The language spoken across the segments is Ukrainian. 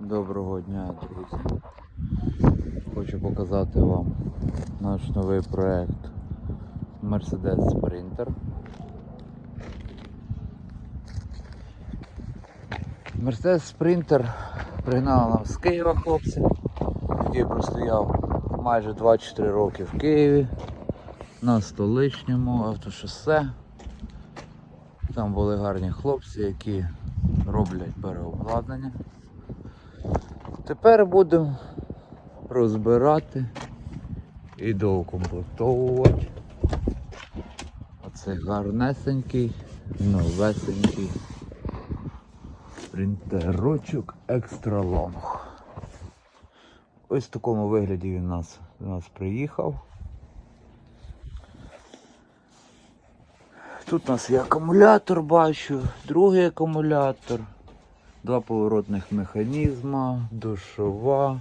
Доброго дня, друзі. Хочу показати вам наш новий проект Mercedes Sprinter. Mercedes Sprinter пригнали нам з Києва хлопці, який простояв майже 24 роки в Києві на столичньому автошосе. Там були гарні хлопці, які роблять переобладнання. Тепер будемо розбирати і доукомплектовувати. Оцей гарнесенький, новесенький принтерочок Extra Long. Ось в такому вигляді він нас, до нас приїхав. Тут у нас є акумулятор, бачу, другий акумулятор, два поворотних механізма, душова,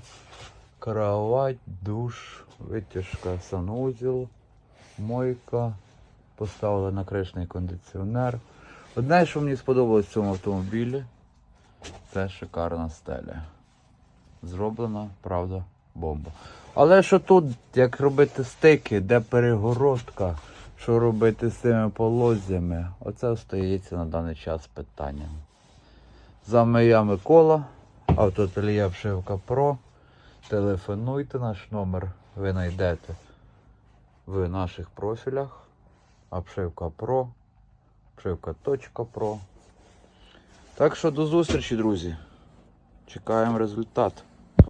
кровать, душ, витяжка, санузел, мойка, поставили накришний кондиціонер. Одне, що мені сподобалось в цьому автомобілі, це шикарна стеля. Зроблена, правда, бомба. Але що тут, як робити стики, де перегородка, що робити з цими полозями, оце остається на даний час питанням. З моя Микола, автотелія Вшивка Про. Телефонуйте наш номер, ви знайдете в наших профілях. Обшивка Про, обшивка.про. Так що до зустрічі, друзі. Чекаємо результат.